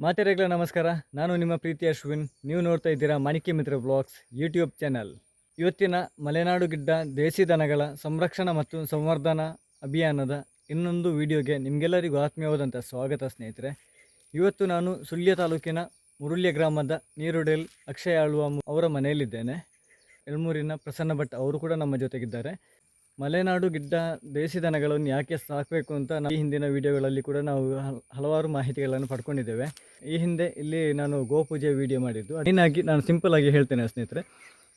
ಮಾತೆರೆಗಳ, ನಮಸ್ಕಾರ. ನಾನು ನಿಮ್ಮ ಪ್ರೀತಿ ಅಶ್ವಿನ್. ನೀವು ನೋಡ್ತಾ ಇದ್ದೀರಾ ಮಾಣಿಕ್ಯ ಮಿತ್ರ ಬ್ಲಾಗ್ಸ್ ಯೂಟ್ಯೂಬ್ ಚಾನಲ್. ಇವತ್ತಿನ ಮಲೆನಾಡು ಗಿಡ್ಡ ದೇಸಿ ದನಗಳ ಸಂರಕ್ಷಣಾ ಮತ್ತು ಸಂವರ್ಧನಾ ಅಭಿಯಾನದ ಇನ್ನೊಂದು ವಿಡಿಯೋಗೆ ನಿಮಗೆಲ್ಲರಿಗೂ ಆತ್ಮೀಯವಾದಂಥ ಸ್ವಾಗತ ಸ್ನೇಹಿತರೆ. ಇವತ್ತು ನಾನು ಸುಳ್ಯ ತಾಲೂಕಿನ ಮುರುಳ್ಯ ಗ್ರಾಮದ ನೀರುಡೆಲ್ ಅಕ್ಷಯ ಆಳುವ ಅವರ ಮನೆಯಲ್ಲಿದ್ದೇನೆ. ಎಲ್ಮೂರಿನ ಪ್ರಸನ್ನ ಭಟ್ ಅವರು ಕೂಡ ನಮ್ಮ ಜೊತೆಗಿದ್ದಾರೆ. ಮಲೆನಾಡು ಗಿಡ್ಡ ದೇಸಿ ದನಗಳನ್ನು ಯಾಕೆ ಸಾಕಬೇಕು ಅಂತ ನಾವು ಈ ಹಿಂದಿನ ವಿಡಿಯೋಗಳಲ್ಲಿ ಕೂಡ ನಾವು ಹಲ್- ಹಲವಾರು ಮಾಹಿತಿಗಳನ್ನು ಪಡ್ಕೊಂಡಿದ್ದೇವೆ. ಈ ಹಿಂದೆ ಇಲ್ಲಿ ನಾನು ಗೋಪೂಜೆ ವಿಡಿಯೋ ಮಾಡಿದ್ದು. ಅದೇನಾಗಿ ನಾನು ಸಿಂಪಲ್ ಆಗಿ ಹೇಳ್ತೇನೆ ಸ್ನೇಹಿತರೆ.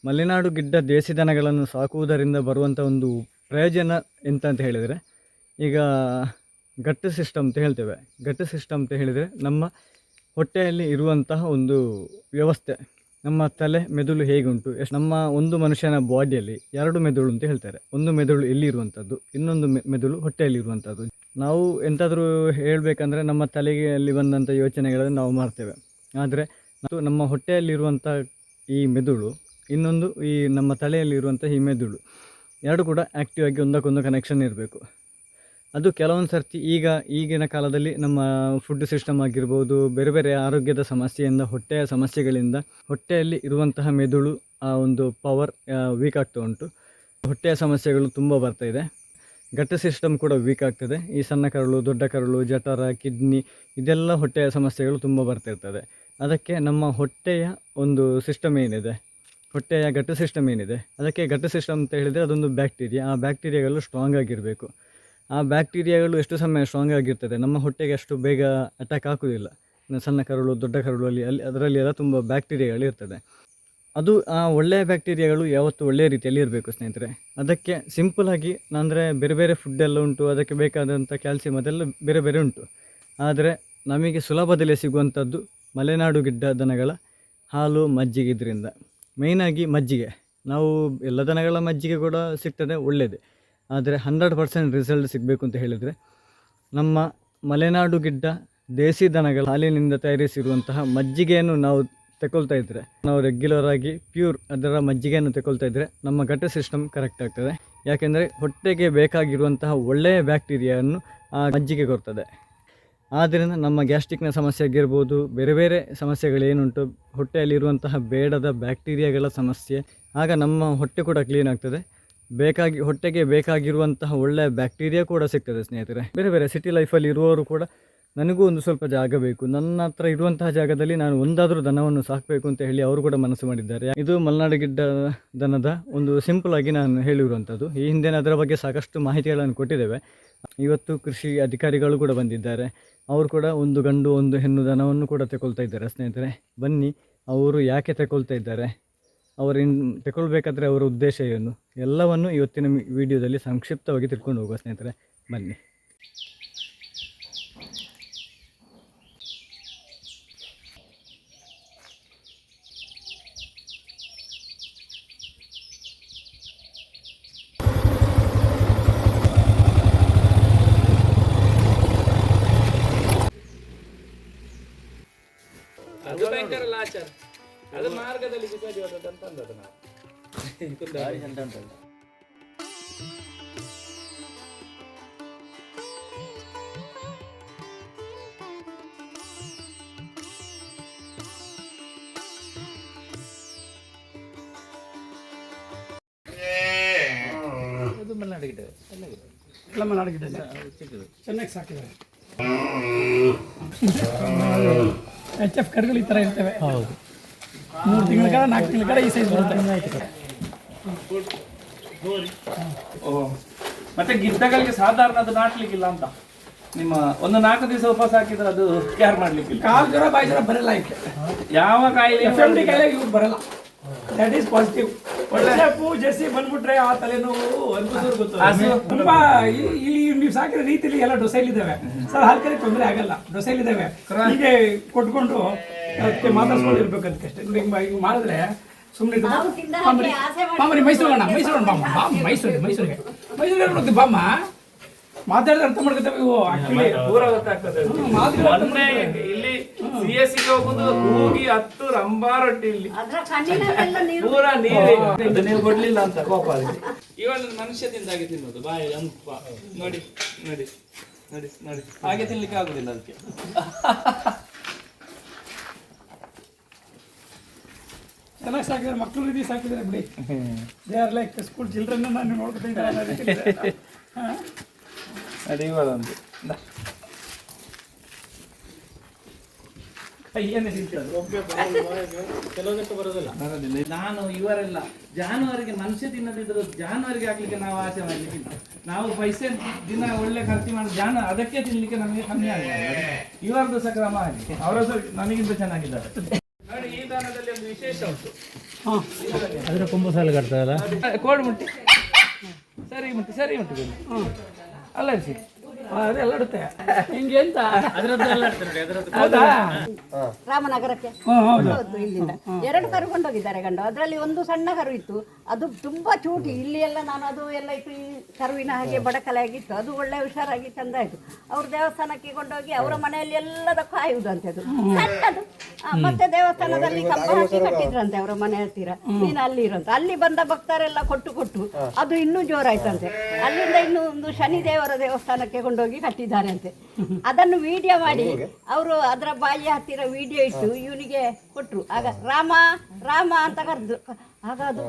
ಮಲೆನಾಡು ಗಿಡ್ಡ ದೇಸಿ ದನಗಳನ್ನು ಸಾಕುವುದರಿಂದ ಬರುವಂಥ ಒಂದು ಪ್ರಯೋಜನ ಎಂತ ಅಂತ ಹೇಳಿದರೆ, ಈಗ ಗಟ್ಟು ಸಿಸ್ಟಮ್ ಅಂತ ಹೇಳ್ತೇವೆ. ಗಟ್ಟು ಸಿಸ್ಟಮ್ ಅಂತ ಹೇಳಿದರೆ ನಮ್ಮ ಹೊಟ್ಟೆಯಲ್ಲಿ ಇರುವಂತಹ ಒಂದು ವ್ಯವಸ್ಥೆ ನಮ್ಮ ತಲೆ ಮೆದುಳು ಹೇಗುಂಟು? ಎಷ್ಟು ನಮ್ಮ ಒಂದು ಮನುಷ್ಯನ ಬಾಡಿಯಲ್ಲಿ ಎರಡು ಮೆದುಳು ಅಂತ ಹೇಳ್ತಾರೆ. ಒಂದು ಮೆದುಳು ಎಲ್ಲಿ ಇರುವಂಥದ್ದು ಇನ್ನೊಂದು ಮೆದುಳು ಹೊಟ್ಟೆಯಲ್ಲಿ ಇರುವಂಥದ್ದು ನಾವು ಎಂಥಾದರೂ ಹೇಳಬೇಕಂದ್ರೆ ನಮ್ಮ ತಲೆಯಲ್ಲಿ ಬಂದಂಥ ಯೋಚನೆಗಳನ್ನು ನಾವು ಮಾಡ್ತೇವೆ. ಆದರೆ ಮತ್ತು ನಮ್ಮ ಹೊಟ್ಟೆಯಲ್ಲಿರುವಂಥ ಈ ಮೆದುಳು, ಇನ್ನೊಂದು ಈ ನಮ್ಮ ತಲೆಯಲ್ಲಿರುವಂಥ ಈ ಮೆದುಳು, ಎರಡು ಕೂಡ ಆ್ಯಕ್ಟಿವ್ ಆಗಿ ಒಂದಕ್ಕೊಂದು ಕನೆಕ್ಷನ್ ಇರಬೇಕು. ಅದು ಕೆಲವೊಂದು ಸರ್ತಿ ಈಗ ಈಗಿನ ಕಾಲದಲ್ಲಿ ನಮ್ಮ ಫುಡ್ ಸಿಸ್ಟಮ್ ಆಗಿರ್ಬೋದು, ಬೇರೆ ಬೇರೆ ಆರೋಗ್ಯದ ಸಮಸ್ಯೆಯಿಂದ ಹೊಟ್ಟೆಯ ಸಮಸ್ಯೆಗಳಿಂದ, ಹೊಟ್ಟೆಯಲ್ಲಿ ಇರುವಂತಹ ಮೆದುಳು, ಆ ಒಂದು ಪವರ್ ವೀಕ್ ಆಗ್ತಾ ಉಂಟು. ಹೊಟ್ಟೆಯ ಸಮಸ್ಯೆಗಳು ತುಂಬ ಬರ್ತಾ ಇದೆ. ಘಟ್ಟ ಸಿಸ್ಟಮ್ ಕೂಡ ವೀಕ್ ಆಗ್ತದೆ. ಈ ಸಣ್ಣ ಕರಳು, ದೊಡ್ಡ ಕರಳು, ಜಠರ ಕಿಡ್ನಿ ಇದೆಲ್ಲ ಹೊಟ್ಟೆಯ ಸಮಸ್ಯೆಗಳು ತುಂಬ ಬರ್ತಾ ಇರ್ತದೆ. ಅದಕ್ಕೆ ನಮ್ಮ ಹೊಟ್ಟೆಯ ಒಂದು ಸಿಸ್ಟಮ್ ಏನಿದೆ? ಹೊಟ್ಟೆಯ ಗಟ್ಟ ಸಿಸ್ಟಮ್ ಏನಿದೆ? ಅದಕ್ಕೆ ಘಟ್ಟ ಸಿಸ್ಟಮ್ ಅಂತ ಹೇಳಿದರೆ ಅದೊಂದು ಬ್ಯಾಕ್ಟೀರಿಯಾ ಆ ಬ್ಯಾಕ್ಟೀರಿಯಾಗಳು ಸ್ಟ್ರಾಂಗ್ ಆಗಿರಬೇಕು. ಆ ಬ್ಯಾಕ್ಟೀರಿಯಾಗಳು ಎಷ್ಟು ಸಮಯ ಸ್ಟ್ರಾಂಗ್ ಆಗಿರ್ತದೆ, ನಮ್ಮ ಹೊಟ್ಟೆಗೆ ಅಷ್ಟು ಬೇಗ ಅಟ್ಯಾಕ್ ಆಗೋದಿಲ್ಲ ಸಣ್ಣ ಕರುಳು, ದೊಡ್ಡ ಕರುಳಲ್ಲಿ ಅಲ್ಲಿ ಅದರಲ್ಲಿ ಎಲ್ಲ ತುಂಬ ಬ್ಯಾಕ್ಟೀರಿಯಾಗಳು ಇರ್ತದೆ. ಅದು ಆ ಒಳ್ಳೆಯ ಬ್ಯಾಕ್ಟೀರಿಯಾಗಳು ಯಾವತ್ತೂ ಒಳ್ಳೆಯ ರೀತಿಯಲ್ಲಿ ಇರಬೇಕು ಸ್ನೇಹಿತರೆ. ಅದಕ್ಕೆ ಸಿಂಪಲಾಗಿ ಅಂದರೆ ಬೇರೆ ಬೇರೆ ಫುಡ್ ಎಲ್ಲ ಉಂಟು, ಅದಕ್ಕೆ ಬೇಕಾದಂಥ ಕ್ಯಾಲ್ಸಿಯಂ ಅದೆಲ್ಲ ಬೇರೆ ಬೇರೆ ಉಂಟು. ಆದರೆ ನಮಗೆ ಸುಲಭದಲ್ಲಿ ಸಿಗುವಂಥದ್ದು ಮಲೆನಾಡು ಗಿಡ್ಡ ದನಗಳ ಹಾಲು, ಮಜ್ಜಿಗೆ ಇದರಿಂದ. ಮೇಯ್ನಾಗಿ ಮಜ್ಜಿಗೆ. ನಾವು ಎಲ್ಲ ದನಗಳ ಮಜ್ಜಿಗೆ ಕೂಡ ಸಿಗ್ತದೆ ಒಳ್ಳೆಯದೇ ಆದರೆ ಹಂಡ್ರೆಡ್ ಪರ್ಸೆಂಟ್ ರಿಸಲ್ಟ್ ಸಿಗಬೇಕು ಅಂತ ಹೇಳಿದರೆ ನಮ್ಮ ಮಲೆನಾಡು ಗಿಡ್ಡ ದೇಸಿ ದನಗಳ ಹಾಲಿನಿಂದ ತಯಾರಿಸಿರುವಂತಹ ಮಜ್ಜಿಗೆಯನ್ನು ನಾವು ತಗೊಳ್ತಾ ಇದ್ದರೆ ನಾವು ರೆಗ್ಯುಲರ್ ಆಗಿ ಪ್ಯೂರ್ ಅದರ ಮಜ್ಜಿಗೆಯನ್ನು ತಗೊಳ್ತಾ ಇದ್ದರೆ ನಮ್ಮ ಗಟ್ಟ ಸಿಸ್ಟಮ್ ಕರೆಕ್ಟ್ ಆಗ್ತದೆ. ಯಾಕೆಂದರೆ ಹೊಟ್ಟೆಗೆ ಬೇಕಾಗಿರುವಂತಹ ಒಳ್ಳೆಯ ಬ್ಯಾಕ್ಟೀರಿಯಾವನ್ನು ಆ ಮಜ್ಜಿಗೆ ಕೊಡ್ತದೆ. ಆದ್ದರಿಂದ ನಮ್ಮ ಗ್ಯಾಸ್ಟ್ರಿಕ್ನ ಸಮಸ್ಯೆ ಆಗಿರ್ಬೋದು, ಬೇರೆ ಬೇರೆ ಸಮಸ್ಯೆಗಳೇನುಂಟು, ಹೊಟ್ಟೆಯಲ್ಲಿರುವಂತಹ ಬೇಡದ ಬ್ಯಾಕ್ಟೀರಿಯಾಗಳ ಸಮಸ್ಯೆ, ಆಗ ನಮ್ಮ ಹೊಟ್ಟೆ ಕೂಡ ಕ್ಲೀನ್ ಆಗ್ತದೆ. ಬೇಕಾಗಿ, ಹೊಟ್ಟೆಗೆ ಬೇಕಾಗಿರುವಂತಹ ಒಳ್ಳೆಯ ಬ್ಯಾಕ್ಟೀರಿಯಾ ಕೂಡ ಸಿಗ್ತದೆ ಸ್ನೇಹಿತರೆ. ಬೇರೆ ಬೇರೆ ಸಿಟಿ ಲೈಫಲ್ಲಿ ಇರುವವರು ಕೂಡ ನನಗೂ ಒಂದು ಸ್ವಲ್ಪ ಜಾಗ ಬೇಕು. ನನ್ನ ಹತ್ರ ಇರುವಂತಹ ಜಾಗದಲ್ಲಿ ನಾನು ಒಂದಾದರೂ ದನವನ್ನು ಸಾಕಬೇಕು ಅಂತ ಹೇಳಿ ಅವರು ಕೂಡ ಮನಸ್ಸು ಮಾಡಿದ್ದಾರೆ. ಇದು ಮಲೆನಾಡು ಗಿಡ್ಡ ದನದ ಒಂದು ಸಿಂಪಲ್ ಆಗಿ ನಾನು ಹೇಳಿರುವಂಥದ್ದು ಈ ಹಿಂದೆ ಅದರ ಬಗ್ಗೆ ಸಾಕಷ್ಟು ಮಾಹಿತಿಗಳನ್ನು ಕೊಟ್ಟಿದ್ದೇವೆ. ಇವತ್ತು ಕೃಷಿ ಅಧಿಕಾರಿಗಳು ಕೂಡ ಬಂದಿದ್ದಾರೆ. ಅವರು ಕೂಡ ಒಂದು ಗಂಡು, ಒಂದು ಹೆಣ್ಣು ದನವನ್ನು ಕೂಡ ತಗೊಳ್ತಾ ಇದ್ದಾರೆ ಸ್ನೇಹಿತರೆ. ಬನ್ನಿ, ಅವರು ಯಾಕೆ ತಗೊಳ್ತಾ ಇದ್ದಾರೆ? ಅವರು ಇನ್ ತಗೊಳ್ಬೇಕಾದ್ರೆ ಅವರ ಉದ್ದೇಶ ಏನು? ಎಲ್ಲವನ್ನು ಇವತ್ತಿನ ವಿಡಿಯೋದಲ್ಲಿ ಸಂಕ್ಷಿಪ್ತವಾಗಿ ತಿಳ್ಕೊಂಡು ಹೋಗುವ ಸ್ನೇಹಿತರೆ, ಬನ್ನಿ. ಭಯಂಕರ ಲಾಚಾರ. ಅದು ಮಾರ್ಗದಲ್ಲಿ ಬಿಸಾಡಿ ಹೋದದ್ದು ಅಂತ ಅಂದದ್ದು ನಾವು ಕುಂದಾಪುರ. ಅದು ಮಲೆನಾಡು ಗಿಡ ಎಲ್ಲ ಗಿಡ ಎಲ್ಲ ಮನಾಡಿಗಿದೆ ಅದು ಚಿಕ್ಕದು ಚೆನ್ನಾಗಿ ಸಾಕಿದ್ದಾರೆ ಎಚ್ ಎಫ್ ಕರುಗಳು ಈ ಥರ ಇರ್ತವೆ ಹೌದು ಮೂರು ತಿಂಗಳ ನಾಲ್ಕು ತಿಂಗಳ ಈ ಸೈಜ್ ಬರುತ್ತೆ. ಮತ್ತೆ ಗಿಡ್ಡಗಳಿಗೆ ಸಾಧಾರಣ ಅದು ನಾಟ್ಲಿಕ್ಕಿಲ್ಲ ಅಂತ. ನಿಮ್ಮ ಒಂದು ನಾಲ್ಕು ದಿವಸ ಉಪವಾಸ ಹಾಕಿದ್ರೆ ಅದು ಕೇರ್ ಮಾಡ್ಲಿಕ್ಕಿಲ್ಲ. ಕಾಲು ಜ್ವರ ಬಾಯಿ ಜ್ವರ ಬರಲ್ಲ ಇದಕ್ಕೆ ಯಾವ ಕಾಯಿಲೆ ಎಫ್ ಎಂ ಡಿ ಕಾಯಿಲೆ ಇವ್ರು ಬರಲ್ಲ. ದಟ್ ಈಸ್ ಪಾಸಿಟಿವ್ ಒಳ್ಳೆ. ಜೆಸ್ಸಿ ಬಂದ್ಬಿಟ್ರೆ ಆ ತಲೆನೋವು ಗೊತ್ತು. ತುಂಬಾ ಇಲ್ಲಿ ನೀವು ಸಾಕಿರೋ ರೀತಿಲಿ ಎಲ್ಲ ಇದಾವೆ. ಸರ್ ಹಾಲ್ಕರಿ ತೊಂದರೆ ಆಗಲ್ಲ. ಡೊಸೈಲಿದ್ದಾವೆ ಹೀಗೆ ಕೊಟ್ಕೊಂಡು ಅದಕ್ಕೆ ಮಾತಾಡ್ಸ್ಕೊಂಡು ಇರ್ಬೇಕು ಅದಕ್ಕಷ್ಟೇ ನೋಡಿ ಹಿಂಗ್ ಹಿಂಗ್ ಮಾಡಿದ್ರೆ ಸುಮ್ಮನೆ ಮೈಸೂರು ಅಣ್ಣ ಮೈಸೂರು ಅಣ್ಣ ಬಾಮ್ಮ ಬಾಮ್ ಮೈಸೂರು ಮೈಸೂರಿಗೆ ಮೈಸೂರು ಬರ್ಬೇಕು ಬಾಮ್ಮ. ಮಾತಾಡಿದ್ರೆ ಅರ್ಥ ಮಾಡ್ಕೊತೇವೆ. ಇವು. ದೂರ ಗೊತ್ತಾಗ್ತದೆ ಮೊನ್ನೆ ಇಲ್ಲಿ ಸಿ ಎಸ್ಗೆ ಹೋಗುದು ಕೂಗಿ ಹತ್ತು ರಂಬಾ ರೊಟ್ಟಿ ಇಲ್ಲಿ. ದೂರ ನೀರು ಪೂರ ನೀರೇ. ಅದು ನೀವು ಕೊಡ್ಲಿಲ್ಲ ಅಂತ ಕೋಪ ಅದಕ್ಕೆ ಇವನ್ ಮನುಷ್ಯದಿಂದಾಗಿ ತಿನ್ನೋದು. ಬಾಯಿ ಅಂಪ. ನೋಡಿ ನೋಡಿ ನೋಡಿ ನೋಡಿ. ಹಾಗೆ ತಿನ್ಲಿಕ್ಕೆ ಆಗುದಿಲ್ಲ ಅದಕ್ಕೆ. ಸಾಕಿದ್ರೆ ಮಕ್ಕಳು ರೀತಿ ಸಾಕಿದ್ರೆ ಬಿಡಿ they. Are like school children ನಾನು ನೋಡ್ಕೊತಿದ್ದೆ ತಿಂತದ್ದು. ಬರೋದಿಲ್ಲ. ನಾನು ಇವರೆಲ್ಲ ಜಾನುವಾರಿಗೆ ಮನುಷ್ಯ ತಿನ್ನದಿದ್ರು ಜಾನುವಾರಿಗೆ ಹಾಕ್ಲಿಕ್ಕೆ ನಾವು ಆಸೆ ಮಾಡ್ಲಿಕ್ಕಿಲ್ಲ. ನಾವು ಪೈಸೆ ದಿನ ಒಳ್ಳೆ ಖರ್ಚು ಮಾಡಿ ಜಾನ ಅದಕ್ಕೆ ತಿನ್ಲಿಕ್ಕೆ ನಮಗೆ ಕಮ್ಮಿ ಆಗಿದೆ. ಇವರದ್ದು ಸಹ ಕ್ರಮ ಆಗಿದೆ. ಅವರದ್ದು ನನಗಿಂತ ಚೆನ್ನಾಗಿದ್ದಾರೆ ನೋಡಿ ಈ ದಾನದಲ್ಲಿ ಒಂದು ವಿಶೇಷ ಉಂಟು ಅದರ ಕೊಂಬು ಸಾಲು ಕಟ್ತದಲ್ಲ ಕೋಡ್ ಮುಟ್ಟಿ. ಸರಿ ಮುಟ್ಟಿ ಸರಿ ಮುಟ್ಟಿ ಅಲ್ಲ ಸಿ ಅದೆಲ್ಲ ಇಡುತ್ತೆ ಹಿಂಗೆ ಅಂತ ಅದರದ್ದು ರಾಮನಗರಕ್ಕೆ. ಹೌದು. ಇಲ್ಲಿಂದ. ಎರಡು ಕರು ಕೊಂಡೋಗಿದ್ದಾರೆ ಗಂಡು. ಅದರಲ್ಲಿ ಒಂದು ಸಣ್ಣ ಕರು ಇತ್ತು. ಅದು ತುಂಬಾ ಚೂಟಿ. ಇಲ್ಲಿ ಎಲ್ಲ ನಾನು ಅದು ಎಲ್ಲ ಇತ್ತು. ಈ ಕರುವಿನ ಹಾಗೆ ಬಡಕಲೆ ಆಗಿತ್ತು ಅದು ಒಳ್ಳೆ ಹುಷಾರಾಗಿ ಚಂದ ಆಯ್ತು ಅವ್ರ ದೇವಸ್ಥಾನಕ್ಕೆ ಕೊಂಡೋಗಿ ಅವರ ಮನೆಯಲ್ಲಿ ಎಲ್ಲದಕ್ಕೂ ಕಾಯುವುದು ಅದು. ಸಣ್ಣದು. ಮತ್ತೆ ದೇವಸ್ಥಾನದಲ್ಲಿ ಕಂಬ ಹಾಕಿ ಕಟ್ಟಿದ್ರಂತೆ ಅವರ ಮನೆ ಹತ್ತಿರ. ನೀನು ಅಲ್ಲಿ ಇರೋಂತ ಅಲ್ಲಿ ಬಂದ ಭಕ್ತರೆಲ್ಲ ಕೊಟ್ಟು ಕೊಟ್ಟು ಅದು ಇನ್ನೂ ಜೋರಾಯ್ತಂತೆ. ಅಲ್ಲಿಂದ ಇನ್ನು ಒಂದು ಶನಿ ದೇವರ ದೇವಸ್ಥಾನಕ್ಕೆ ಕೊಂಡೋಗಿ ಕಟ್ಟಿದ್ದಾರೆ ಅಂತೆ. ಅದನ್ನು ವಿಡಿಯೋ ಮಾಡಿ ಅವರು ಅದರ ಬಾಯಿಯ ಹತ್ತಿರ ವಿಡಿಯೋ ಇಟ್ಟು ಇವನಿಗೆ ಕೊಟ್ಟರು ಆಗ ರಾಮ ರಾಮ ಅಂತ ಕರೆದು ಆಗ ಅದು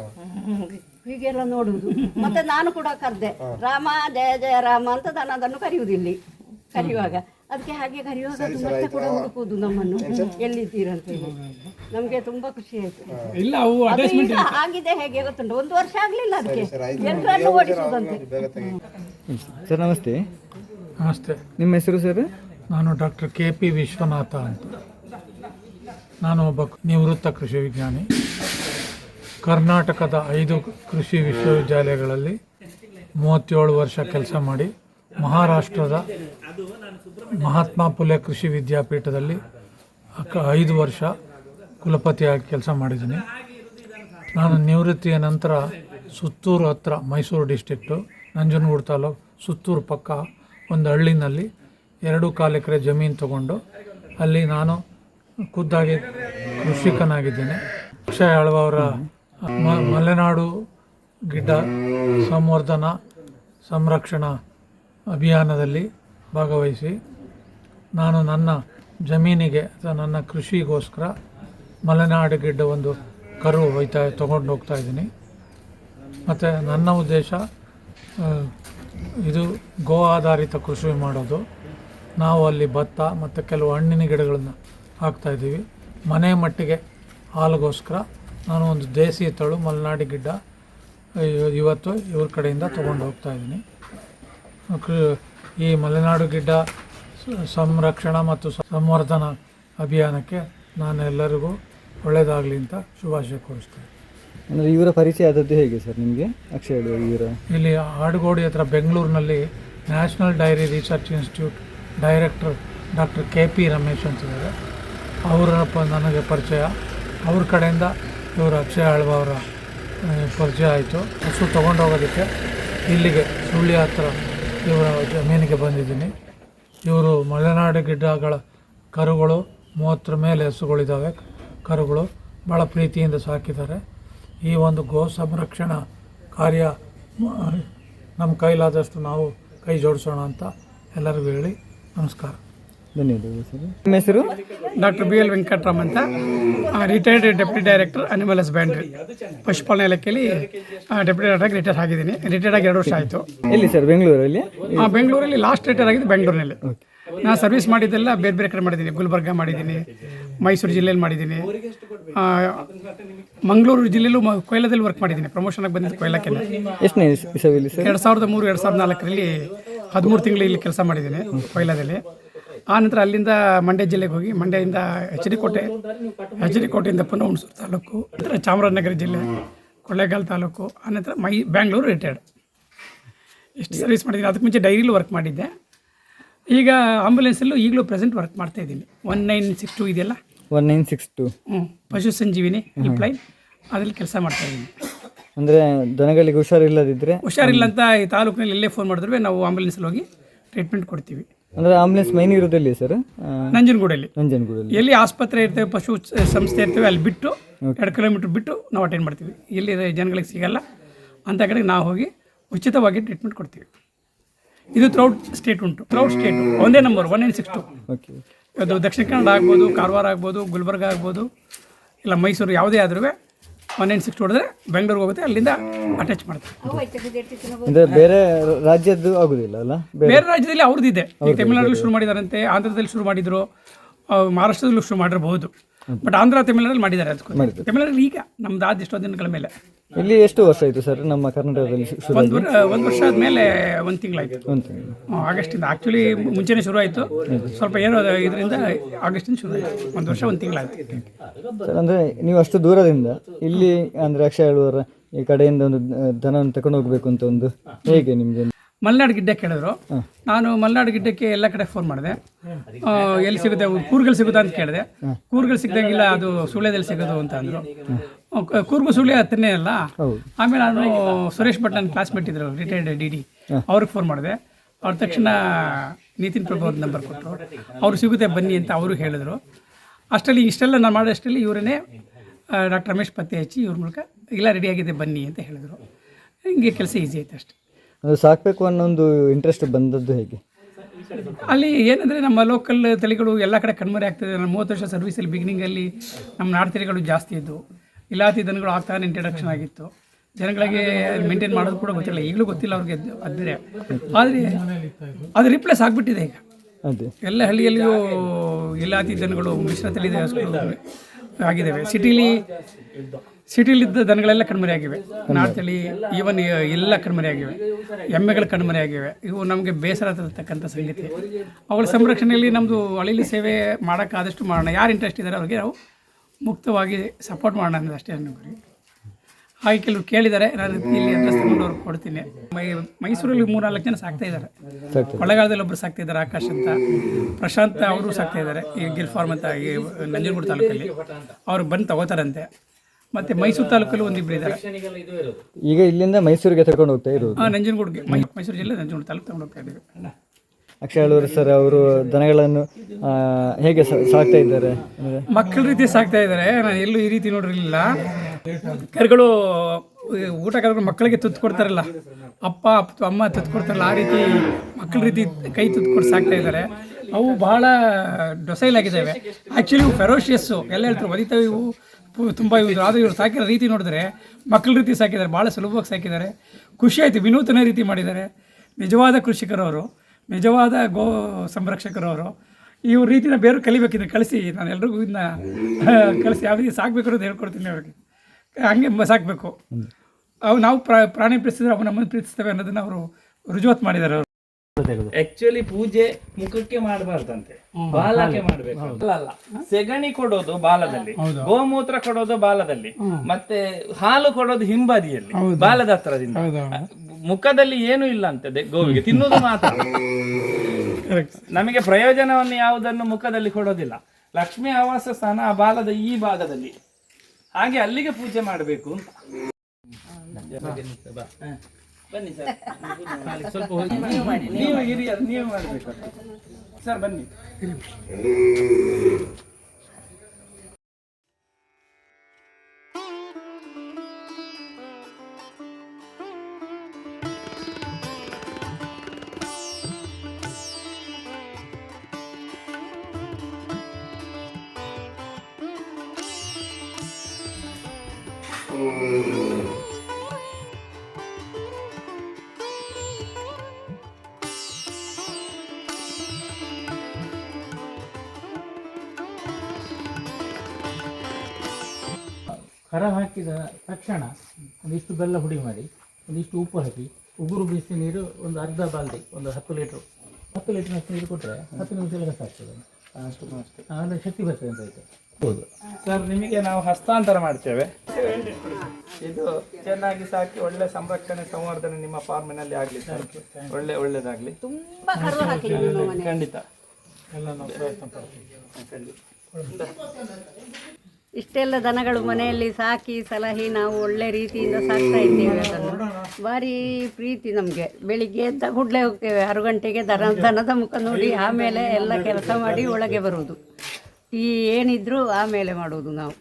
ಹೀಗೆಲ್ಲ ನೋಡುವುದು. ಮತ್ತೆ ನಾನು ಕೂಡ ಕರೆದೆ ರಾಮ ಜಯ ಜಯ ರಾಮ ಅಂತ ನಾನು ಅದನ್ನು ಕರೆಯುವುದಿಲ್ಲಿ ಕರೆಯುವಾಗ. ಅದಕ್ಕೆ ಹಾಗೆ ಕರೆಯುವಾಗ ಅದು ಮತ್ತೆ ಕೂಡ ಹುಡುಕುವುದು ನಮ್ಮನ್ನು. ಎಲ್ಲಿದ್ದೀರಂತ ಹೇಳಿ. ನಮಗೆ ತುಂಬಾ ಖುಷಿ ಆಯ್ತು. ಇಲ್ಲ ಅವು ಆಗಿದೆ ಹೇಗೆ ಗೊತ್ತುಂಟು. ಒಂದು ವರ್ಷ ಆಗ್ಲಿಲ್ಲ ಅದಕ್ಕೆ. ಎಲ್ಲರನ್ನು ಓಡಿಸುವುದಂತೆ. ಸರ್ ನಮಸ್ತೆ. ನಮಸ್ತೆ. ನಿಮ್ಮ ಹೆಸರು ಸರ್? ನಾನು ಡಾಕ್ಟರ್ ಕೆ ಪಿ ವಿಶ್ವನಾಥ ಅಂತ. ನಾನು ಒಬ್ಬ ನಿವೃತ್ತ ಕೃಷಿ ವಿಜ್ಞಾನಿ. ಕರ್ನಾಟಕದ ಐದು ಕೃಷಿ ವಿಶ್ವವಿದ್ಯಾಲಯಗಳಲ್ಲಿ ಮೂವತ್ತೇಳು ವರ್ಷ ಕೆಲಸ ಮಾಡಿ ಮಹಾರಾಷ್ಟ್ರದ ಮಹಾತ್ಮ ಫುಲೆ ಕೃಷಿ ವಿದ್ಯಾಪೀಠದಲ್ಲಿ ಐದು ವರ್ಷ ಕುಲಪತಿಯಾಗಿ ಕೆಲಸ ಮಾಡಿದ್ದೀನಿ. ನಾನು ನಿವೃತ್ತಿಯ ನಂತರ ಸುತ್ತೂರು ಹತ್ರ ಮೈಸೂರು ಡಿಸ್ಟಿಕ್ಟು ನಂಜನಗೂಡು ತಾಲೂಕು ಸುತ್ತೂರು ಪಕ್ಕ ಒಂದು ಹಳ್ಳಿನಲ್ಲಿ ಎರಡು ಕಾಲು ಎಕರೆ ಜಮೀನು ತಗೊಂಡು ಅಲ್ಲಿ ನಾನು ಖುದ್ದಾಗಿ ಕೃಷಿಕನಾಗಿದ್ದೇನೆ. ಅಕ್ಷಯ ಆಳ್ವವರ ಮಲೆನಾಡು ಗಿಡ್ಡ ಸಂವರ್ಧನ ಸಂರಕ್ಷಣಾ ಅಭಿಯಾನದಲ್ಲಿ ಭಾಗವಹಿಸಿ ನಾನು ನನ್ನ ಜಮೀನಿಗೆ ಅಥವಾ ನನ್ನ ಕೃಷಿಗೋಸ್ಕರ ಮಲೆನಾಡು ಗಿಡ್ಡ ಒಂದು ಕರು ಹೋಯ್ತಾ, ತೊಗೊಂಡು ಹೋಗ್ತಾ ಇದ್ದೀನಿ. ಮತ್ತು ನನ್ನ ಉದ್ದೇಶ ಇದು ಗೋ ಆಧಾರಿತ ಕೃಷಿ ಮಾಡೋದು. ನಾವು ಅಲ್ಲಿ ಭತ್ತ ಮತ್ತು ಕೆಲವು ಹಣ್ಣಿನ ಗಿಡಗಳನ್ನು ಹಾಕ್ತಾ ಇದ್ದೀವಿ. ಮನೆ ಮಟ್ಟಿಗೆ ಹಾಲಿಗೋಸ್ಕರ ನಾನು ಒಂದು ದೇಸಿ ತಳು, ಮಲೆನಾಡಿ ಗಿಡ್ಡ ಇವ- ಇವತ್ತು ಇವ್ರ ಕಡೆಯಿಂದ ತೊಗೊಂಡು ಹೋಗ್ತಾ ಇದ್ದೀನಿ. ಈ ಮಲೆನಾಡು ಗಿಡ್ಡ ಸಂರಕ್ಷಣಾ ಮತ್ತು ಸಂವರ್ಧನಾ ಅಭಿಯಾನಕ್ಕೆ ನಾನು ಎಲ್ಲರಿಗೂ ಒಳ್ಳೆಯದಾಗಲಿ ಅಂತ ಶುಭಾಶಯ ಕೋರಿಸ್ತೇನೆ ಅಂದರೆ ಇವರ ಪರಿಚಯ ಆದದ್ದು ಹೇಗೆ ಸರ್ ನಿಮಗೆ? ಅಕ್ಷಯ ಇವರ? ಇಲ್ಲಿ ಆಡುಗೋಡಿ ಹತ್ರ ಬೆಂಗಳೂರಿನಲ್ಲಿ national dairy research institute director doctor K P Ramesh ಅಂತಿದ್ದಾರೆ. ಅವರ ಪ ನನಗೆ ಪರಿಚಯ. ಅವ್ರ ಕಡೆಯಿಂದ ಇವರು ಅಕ್ಷಯ ಆಳ್ವ ಅವರ ಆ, ಪರಿಚಯ ಆಯಿತು. ಹಸು ತೊಗೊಂಡೋಗೋದಕ್ಕೆ ಇಲ್ಲಿಗೆ ಸುಳ್ಳಿ ಹತ್ರ ಇವರ ಜಮೀನಿಗೆ ಬಂದಿದ್ದೀನಿ. ಇವರು ಮಲೆನಾಡು ಗಿಡಗಳ ಕರುಗಳು ಮೂವತ್ತರ ಮೇಲೆ ಹಸುಗಳಿದ್ದಾವೆ. ಕರುಗಳು ಭಾಳ ಪ್ರೀತಿಯಿಂದ ಸಾಕಿದ್ದಾರೆ. ಈ ಒಂದು ಗೋ ಸಂರಕ್ಷಣಾ ಕಾರ್ಯ ನಮ್ಮ ಕೈಲಾದಷ್ಟು ನಾವು ಕೈ ಜೋಡಿಸೋಣ ಅಂತ ಎಲ್ಲರಿಗೂ ಹೇಳಿ ನಮಸ್ಕಾರ. ಧನ್ಯವಾದಗಳು ಸರ್. ನಿಮ್ಮ ಹೆಸರು? ಡಾಕ್ಟರ್ ಬಿ ಎಲ್ ವೆಂಕಟರಾಮ್ ಅಂತ. Retired deputy director animal husbandry ಪಶುಪಾಲನೆ ಇಲಾಖೆಯಲ್ಲಿ ಡೆಪ್ಯೂಟಿ ಡೈರೆಕ್ಟರ್ ರಿಟೈರ್ ಆಗಿದ್ದೀನಿ. ರಿಟೈರ್ಡ್ ಆಗಿ ಎರಡು ವರ್ಷ ಆಯಿತು. ಎಲ್ಲಿ ಸರ್ ಬೆಂಗಳೂರಲ್ಲಿ? ಬೆಂಗಳೂರಲ್ಲಿ ಲಾಸ್ಟ್ ರಿಟೈರ್ ಆಗಿದ್ದು ಬೆಂಗಳೂರಿನಲ್ಲಿ. ನಾನು ಸರ್ವಿಸ್ ಮಾಡಿದ್ದೆಲ್ಲ ಬೇರೆ ಬೇರೆ ಕಡೆ ಮಾಡಿದ್ದೀನಿ. ಗುಲ್ಬರ್ಗ ಮಾಡಿದ್ದೀನಿ ಮೈಸೂರು ಜಿಲ್ಲೆಯಲ್ಲಿ ಮಾಡಿದ್ದೀನಿ. ಮಂಗಳೂರು ಜಿಲ್ಲೆಯಲ್ಲೂ ಕೊಯ್ಲದಲ್ಲಿ ವರ್ಕ್ ಮಾಡಿದ್ದೀನಿ. ಪ್ರಮೋಷನ್ ಆಗಿ ಬಂದಿದ್ದು ಕೊಯ್ಲಕ್ಕೆ ಎಷ್ಟನೇ ಎರಡು ಸಾವಿರದ ಮೂರು ಎರಡು ಸಾವಿರದ ನಾಲ್ಕರಲ್ಲಿ ಹದಿಮೂರು ತಿಂಗಳು ಇಲ್ಲಿ ಕೆಲಸ ಮಾಡಿದ್ದೀನಿ ಕೊಯ್ಲದಲ್ಲಿ. ಆ ನಂತರ ಅಲ್ಲಿಂದ ಮಂಡ್ಯ ಜಿಲ್ಲೆಗೆ ಹೋಗಿ ಮಂಡ್ಯದಿಂದ H D Kote H D ಕೋಟೆಯಿಂದ ಪುನಃ ಹುಣಸೂರು ತಾಲೂಕು ನಂತರ ಚಾಮರಾಜನಗರ ಜಿಲ್ಲೆ ಕೊಳ್ಳೇಗಾಲ ತಾಲೂಕು ಆನಂತರ ಮೈ ಬ್ಯಾಂಗ್ಳೂರು ರಿಟೈರ್ಡ್. ಎಷ್ಟು ಸರ್ವಿಸ್ ಮಾಡಿದ್ದೀನಿ. ಅದಕ್ಕೆ ಮುಂಚೆ ಡೈರಿಲಿ ವರ್ಕ್ ಮಾಡಿದ್ದೆ. ಈಗ ಆಂಬುಲೆನ್ಸಲ್ಲೂ ಈಗಲೂ ಪ್ರೆಸೆಂಟ್ ವರ್ಕ್ ಮಾಡ್ತಾ ಇದ್ದೀನಿ. ಒನ್ ನೈನ್ ಸಿಕ್ಸ್ ಟು ಇದೆಯಲ್ಲ? ಒನ್ ನೈನ್ ಸಿಕ್ಸ್ ಟು ಹ್ಞೂ ಪಶು ಸಂಜೀವಿನಿ ಹೆಲ್ಪ್ಲೈನ್ ಅದರಲ್ಲಿ ಕೆಲಸ ಮಾಡ್ತಾ ಇದ್ದೀನಿ. ಅಂದರೆ ದನಗಳಿಗೆ ಹುಷಾರಿಲ್ಲದಿದ್ದರೆ ಹುಷಾರಿಲ್ಲ ಅಂತ ಈ ತಾಲೂಕಿನಲ್ಲಿ ಎಲ್ಲೇ ಫೋನ್ ಮಾಡಿದ್ರೆ ನಾವು ಆಂಬುಲೆನ್ಸಲ್ಲಿ ಹೋಗಿ ಟ್ರೀಟ್ಮೆಂಟ್ ಕೊಡ್ತೀವಿ. ಅಂದರೆ ಆಂಬುಲೆನ್ಸ್ ಮೈನ್ ಇರೋದಲ್ಲಿ ಸರ್? ನಂಜನಗೂಡಲ್ಲಿ. ನಂಜನಗೂಡಲ್ಲಿ. ಎಲ್ಲಿ ಆಸ್ಪತ್ರೆ ಇರ್ತವೆ ಪಶು ಸಂಸ್ಥೆ ಇರ್ತವೆ ಅಲ್ಲಿ ಬಿಟ್ಟು ಎರಡು ಕಿಲೋಮೀಟ್ರ್ ಬಿಟ್ಟು ನಾವು ಅಟೆಂಡ್ ಮಾಡ್ತೀವಿ. ಎಲ್ಲಿ ಜನಗಳಿಗೆ ಸಿಗಲ್ಲ. ಅಂತ ಕಡೆಗೆ ನಾವು ಹೋಗಿ ಉಚಿತವಾಗಿ ಟ್ರೀಟ್ಮೆಂಟ್ ಕೊಡ್ತೀವಿ. ಇದು ಥ್ರೌಟ್ ಸ್ಟೇಟ್ ಉಂಟು. Throughout state. ಒಂದೇ number one nine six two okay ಅದು ದಕ್ಷಿಣ ಕನ್ನಡ ಆಗ್ಬೋದು ಕಾರವಾರ ಆಗ್ಬೋದು ಗುಲ್ಬರ್ಗ ಆಗ್ಬೋದು ಇಲ್ಲ ಮೈಸೂರು ಯಾವುದೇ ಆದ್ರೂ ಒನ್ ನೈನ್ ಸಿಕ್ಸ್ ಹೊಡೆದ್ರೆ ಬೆಂಗಳೂರಿಗೆ ಹೋಗುತ್ತೆ ಅಲ್ಲಿಂದ ಅಟ್ಯಾಚ್ ಮಾಡ್ತಾರೆ. ಅಂದ್ರೆ ಬೇರೆ ರಾಜ್ಯದ್ದು ಆಗುದಿಲ್ಲ ಅಲ್ಲ? ಬೇರೆ ರಾಜ್ಯದಲ್ಲಿ ಅವ್ರದ್ದು ಇದೆ ಈಗ ತಮಿಳುನಾಡಲ್ಲಿ ಶುರು ಮಾಡಿದಾರಂತೆ ಆಂಧ್ರದಲ್ಲಿ ಶುರು ಮಾಡಿದ್ರು ಮಹಾರಾಷ್ಟ್ರದಲ್ಲೂ ಶುರು ಮಾಡಿರಬಹುದು. ಬಟ್ ಆಂಧ್ರ ತಮಿಳುನಾಡಲ್ಲಿ ಮಾಡಿದ್ದಾರೆ ಅದಕ್ಕೆ. ತಮಿಳುನಾಡಲ್ಲಿ ಈಗ ನಮ್ದು ಆದ ಎಷ್ಟೋ ದಿನಗಳ ಮೇಲೆ. ಇಲ್ಲಿ ಎಷ್ಟು ವರ್ಷ ಆಯಿತು ಸರ್? ನಮ್ಮ ಕರ್ನಾಟಕದಲ್ಲಿ ಶು- ಶುರು ಒಂದು ಒಂದು ವರ್ಷ ಆದಮೇಲೆ ಒಂದು ತಿಂಗಳಾಯ್ತು. ಒಂದು ತಿಂಗಳು. ಆಗಸ್ಟಿಂದ ಆ್ಯಕ್ಚುಲಿ ಮುಂಚೆನೇ ಶುರು ಆಯಿತು. ಸ್ವಲ್ಪ ಏನೋ ಇದರಿಂದ ಆಗಸ್ಟಿಂದ ಶುರು ಆಯಿತು. ಒಂದು ವರ್ಷ ಒಂದು ತಿಂಗಳಾಯ್ತು. ಸರ್ ಅಂದರೆ ನೀವು ಅಷ್ಟು ದೂರದಿಂದ ಇಲ್ಲಿ ಅಂದರೆ ಅಕ್ಷಯ ಹೇಳುವರ ಈ ಕಡೆಯಿಂದ ಒಂದು ಧನವನ್ನು ತಗೊಂಡು ಹೋಗಬೇಕು ಅಂತ ಒಂದು ಹೇಗೆ ನಿಮ್ಗೆ? ಮಲೆನಾಡು ಗಿಡ್ಡ ಕೇಳಿದ್ರು. ನಾನು ಮಲೆನಾಡು ಗಿಡ್ಡಕ್ಕೆ ಎಲ್ಲ ಕಡೆ ಫೋನ್ ಮಾಡಿದೆ. ಎಲ್ಲಿ ಸಿಗುತ್ತೆ ಕೂರ್ಗಳು ಸಿಗುತ್ತಾ ಅಂತ ಕೇಳಿದೆ. ಕೂರ್ಗಳು ಸಿಗ್ದಂಗಿಲ್ಲ ಅದು ಸುಳ್ಯದಲ್ಲಿ ಸಿಗೋದು ಅಂತ ಅಂದರು. ಕೂರ್ಗು ಸುಳ್ಯ ಹತ್ತನೇ ಅಲ್ಲ. ಆಮೇಲೆ ನಾನು ಸುರೇಶ್ ಭಟ್ ನನ್ನ ಕ್ಲಾಸ್ಮೇಟ್ ಇದ್ರು ರಿಟೈರ್ಡ್ ಡಿ ಡಿ ಅವ್ರಿಗೆ ಫೋನ್ ಮಾಡಿದೆ. ಅವ್ರ ತಕ್ಷಣ ನಿತಿನ್ ಪ್ರಭು ಅವ್ರ ನಂಬರ್ ಕೊಟ್ಟರು. ಅವ್ರು ಸಿಗುತ್ತೆ ಬನ್ನಿ ಅಂತ ಅವರು ಹೇಳಿದ್ರು. ಅಷ್ಟರಲ್ಲಿ ಇಷ್ಟೆಲ್ಲ ನಾನು ಮಾಡೋಷ್ಟರಲ್ಲಿ ಇವರನ್ನೇ ಡಾಕ್ಟರ್ ರಮೇಶ್ ಪತ್ತೆ ಹಚ್ಚಿ ಇವ್ರ ಮೂಲಕ ಎಲ್ಲ ರೆಡಿಯಾಗಿದೆ ಬನ್ನಿ ಅಂತ ಹೇಳಿದ್ರು. ಹಿಂಗೆ ಕೆಲಸ ಈಸಿ ಆಯ್ತು ಅಷ್ಟೇ. ಸಾಕ್ಬೇಕು ಅನ್ನೋ ಒಂದು ಇಂಟ್ರೆಸ್ಟ್ ಬಂದದ್ದು ಹೇಗೆ? ಅಲ್ಲಿ ಏನಂದರೆ ನಮ್ಮ ಲೋಕಲ್ ತಳಿಗಳು ಎಲ್ಲ ಕಡೆ ಕಣ್ಮರೆ ಆಗ್ತದೆ. ನಮ್ಮ ಮೂವತ್ತು ವರ್ಷ ಸರ್ವಿಸಲ್ಲಿ ಬಿಗಿನಿಂಗಲ್ಲಿ ನಮ್ಮ ನಾಡು ತಳಿಗಳು ಜಾಸ್ತಿ ಇದ್ದವು ಇಲಾತಿ ದನಗಳು ಆಗ್ತಾನೆ ಇಂಟ್ರಡಕ್ಷನ್ ಆಗಿತ್ತು. ಜನಗಳಿಗೆ ಮೇಂಟೈನ್ ಮಾಡೋದು ಕೂಡ ಗೊತ್ತಿಲ್ಲ. ಈಗಲೂ ಗೊತ್ತಿಲ್ಲ ಅವ್ರಿಗೆ ಅದ್ದರೆ ಅದು ಆದರೆ ಅದು ರಿಪ್ಲೇಸ್ ಆಗಿಬಿಟ್ಟಿದೆ ಈಗ. ಎಲ್ಲ ಹಳ್ಳಿಯಲ್ಲಿಯೂ ಇಲಾತಿ ದನಗಳು ಮಿಶ್ರ ತಳಿ ಆಗಿದ್ದಾವೆ. ಸಿಟಿಲಿ ಸಿಟಿಲಿದ್ದ ದನಗಳೆಲ್ಲ ಕಣ್ಮರೆಯಾಗಿವೆ. ಆಗಿವೆ ನಾಡು ತಳಿ ಈವನ್ ಎಲ್ಲ ಕಣ್ಮರೆಯಾಗಿವೆ. ಎಮ್ಮೆಗಳು ಕಣ್ಮರೆಯಾಗಿವೆ. ಇವು ನಮಗೆ ಬೇಸರ ತರತಕ್ಕಂಥ ಸಂಗತಿ. ಅವುಗಳ ಸಂರಕ್ಷಣೆಯಲ್ಲಿ ನಮ್ಮದು ಹಳ್ಳಿಲಿ ಸೇವೆ ಮಾಡೋಕ್ಕಾದಷ್ಟು ಮಾಡೋಣ. ಯಾರು ಇಂಟ್ರೆಸ್ಟ್ ಇದ್ದಾರೆ ಅವ್ರಿಗೆ ನಾವು ಮುಕ್ತವಾಗಿ ಸಪೋರ್ಟ್ ಮಾಡೋಣ ಅನ್ನೋದು ಅಷ್ಟೇ ನನ್ನ ಗುರಿ. ಹಾಗೆ ಕೆಲವರು ಕೇಳಿದ್ದಾರೆ ನಾನು ಇಲ್ಲಿ ಅಡ್ರೆಸ್ ಕೊಡ್ತೀನಿ. ಮೈ, ಮೈಸೂರಲ್ಲಿ ಮೂರ್ನಾಲ್ಕು ಜನ ಸಾಕ್ತಾ ಇದ್ದಾರೆ. ಕೊಳ್ಳೆಗಾಲದಲ್ಲಿ ಒಬ್ಬರು ಸಾಕ್ತಾ ಇದ್ದಾರೆ, ಆಕಾಶ್ ಅಂತ. ಪ್ರಶಾಂತ್ ಅವರು ಸಾಕ್ತಾ ಇದ್ದಾರೆ. ಈ ಗಿಲ್ ಫಾರ್ಮ್ ಅಂತ ಈ ನಂಜನಗೂಡು ತಾಲೂಕಲ್ಲಿ. ಅವ್ರು ಬಂದು ತಗೋತಾರಂತೆ. ಮತ್ತು ಮೈಸೂರು ತಾಲೂಕಲ್ಲಿ ಒಂದಿಬ್ರು ಇದ್ದಾರೆ. ಈಗ ಇಲ್ಲಿಂದ ಮೈಸೂರಿಗೆ ತಗೊಂಡು ಹೋಗ್ತಾ ಇರೋದು? ಹಾಂ ನಂಜನಗೂಡಿಗೆ. ಮೈ ಮೈಸೂರು ಜಿಲ್ಲೆ ನಂಜನಗೂಡು ತಾಲೂಕು ತಗೊಂಡು ಹೋಗ್ತಾ ಇದ್ದೀವಿ. ಅಕ್ಷಯಳೂರು ಸರ್ ಅವರು ದನಗಳನ್ನು ಆ, ಹೇಗೆ ಸಾ- ಸಾಕ್ತಾ ಇದ್ದಾರೆ? ಅಂದ್ರೆ ಮಕ್ಕಳ ರೀತಿ ಸಾಕ್ತಾ ಇದ್ದಾರೆ. ನಾನು ಎಲ್ಲೂ ಈ ರೀತಿ ನೋಡಿರಲಿಲ್ಲ. ಕರುಗಳು ಈ ಊಟ ಕರುಗಳು ಮಕ್ಕಳಿಗೆ ತುತ್ತು ಕೊಡ್ತಾರಲ್ಲ. ಅಪ್ಪ ಅಮ್ಮ ತುತ್ತು ಕೊಡ್ತಾರಲ್ಲ. ಆ ರೀತಿ ಮಕ್ಕಳ ರೀತಿ ಕೈ ತುತ್ತು ಕೊಟ್ಟು ಸಾಕ್ತಾ ಇದ್ದಾರೆ. ಅವು ಬಹಳ ಡೊಸೈಲ್ ಆಗಿದ್ದಾವೆ. ಆ್ಯಕ್ಚುಲಿ ಇವು ಫೆರೋಷಿಯಸ್ಸು ಎಲ್ಲ ಹೇಳ್ತಾರೆ ಒದಿತಾವೆ ಇವು. ತುಂಬ ಇವರು. ಆದರೆ ಇವರು ಸಾಕಿರೋ ರೀತಿ ನೋಡಿದ್ರೆ ಮಕ್ಕಳ ರೀತಿ ಸಾಕಿದ್ದಾರೆ ಭಾಳ ಸುಲಭವಾಗಿ ಸಾಕಿದ್ದಾರೆ. ಖುಷಿ ಆಯಿತು, ವಿನೂತನ ರೀತಿ ಮಾಡಿದ್ದಾರೆ. ನಿಜವಾದ ಕೃಷಿಕರವರು ನಿಜವಾದ ಗೋ ಸಂರಕ್ಷಕರವರು ಇವ್ರ ರೀತಿನ ಬೇರೆ ಕಲಿಬೇಕಿದ್ರೆ ಕಳಿಸಿ, ನಾನು ಎಲ್ರಿಗೂ ಇದನ್ನ ಕಳಿಸಿ, ಯಾವ ರೀತಿ ಸಾಕಬೇಕು ಅನ್ನೋದು ಹೇಳ್ಕೊಡ್ತೀನಿ ಅವ್ರಿಗೆ. ಹಂಗೆ ಸಾಕಬೇಕು. ಅವು ನಾವು ಪ್ರಾ- ಪ್ರಾಣಿ ಪ್ರೀತಿಸಿದ್ರೆ ಅವು ನಮ್ಮನ್ನು ಪ್ರೀತಿಸ್ತವೆ ಅನ್ನೋದನ್ನು ಅವರು ರುಜುವತ್ ಮಾಡಿದ್ದಾರೆ ಅವರು. ಆಕ್ಚುಲಿ ಪೂಜೆ ಮುಖಕ್ಕೆ ಮಾಡಬಾರ್ದಂತೆ. ಬಾಲಕ್ಕೆ ಮಾಡ್ಬೇಕು ಅಲ್ಲ ಸೆಗಣಿ ಕೊಡೋದು ಬಾಲದಲ್ಲಿ. ಗೋಮೂತ್ರ ಕೊಡೋದು ಬಾಲದಲ್ಲಿ. ಮತ್ತೆ ಹಾಲು ಕೊಡೋದು ಹಿಂಬದಿಯಲ್ಲಿ ಬಾಲದ ಹತ್ರದಿಂದ ಮುಖದಲ್ಲಿ ಏನು ಇಲ್ಲ ಅಂತೆ ಗೋವಿಗೆ. ತಿನ್ನೋದು ಮಾತ್ರ. ನಮಗೆ ಪ್ರಯೋಜನವನ್ನು ಯಾವುದನ್ನು ಮುಖದಲ್ಲಿ ಕೊಡೋದಿಲ್ಲ. ಲಕ್ಷ್ಮಿ ಆವಾಸ ಸ್ಥಾನ ಆ ಬಾಲದ ಈ ಭಾಗದಲ್ಲಿ. ಹಾಗೆ ಅಲ್ಲಿಗೆ ಪೂಜೆ ಮಾಡಬೇಕು ಅಂತ. ಬನ್ನಿ ಸರ್. ಸ್ವಲ್ಪ ಹೋಗಿ ನೀವು ಮಾಡಿ ನೀವು ಹಿರಿಯರು ನೀವು ಮಾಡಬೇಕು. ಸರ್ ಬನ್ನಿ. ಕರ ಹಾಕಿದ ತಕ್ಷಣ ಒಂದಿಷ್ಟು ಬೆಲ್ಲ ಹುಡಿ ಮಾಡಿ ಒಂದಿಷ್ಟು ಉಪ್ಪು ಹಾಕಿ ಉಗುರು ಬಿಸಿ ನೀರು ಒಂದು ಅರ್ಧ ಬಾಲ್ದಿ ಒಂದು ಹತ್ತು ಲೀಟ್ರು. ಹತ್ತು ಲೀಟ್ರ್ನಷ್ಟು ನೀರು ಕೊಟ್ಟರೆ ಹತ್ತು ನಿಮಿಷದಲ್ಲಿ ಕಷ್ಟ ಆಗ್ತದೆ ಅಷ್ಟು ಅಷ್ಟು ಅಂದರೆ ಶಕ್ತಿ ಬರ್ತದೆ ಅಂತ ಆಯ್ತು ಹೌದು. ಸರ್ ನಿಮಗೆ ನಾವು ಹಸ್ತಾಂತರ ಮಾಡ್ತೇವೆ. ಇದು ಚೆನ್ನಾಗಿ ಸಾಕಿ ಒಳ್ಳೆ ಸಂರಕ್ಷಣೆ ಸಂವರ್ಧನೆ ನಿಮ್ಮ ಫಾರ್ಮಿನಲ್ಲಿ ಆಗಲಿ ಸರ್. ಒಳ್ಳೆ ಒಳ್ಳೇದಾಗಲಿ. ತುಂಬ ಕರು ನಾವು ಪ್ರಯತ್ನ ಮನೆ ಖಂಡಿತ. ಇಷ್ಟೆಲ್ಲ ದನಗಳು ಮನೆಯಲ್ಲಿ ಸಾಕಿ ಸಲಹಿ ನಾವು ಒಳ್ಳೆ ರೀತಿಯಿಂದ ಸಾಕ್ತಾ ಇದ್ದೇವೆ ಅದನ್ನು. ಭಾರಿ ಪ್ರೀತಿ ನಮಗೆ. ಬೆಳಿಗ್ಗೆ ಎದ್ದ ಕೂಡಲೇ ಹೋಗ್ತೇವೆ. ಆರು ಗಂಟೆಗೆ ದನ, ದನದ ಮುಖ ನೋಡಿ ಆಮೇಲೆ ಎಲ್ಲ ಕೆಲಸ ಮಾಡಿ ಒಳಗೆ ಬರುವುದು. ಈ ಏನಿದ್ರು ಆಮೇಲೆ ಮಾಡುವುದು ನಾವು.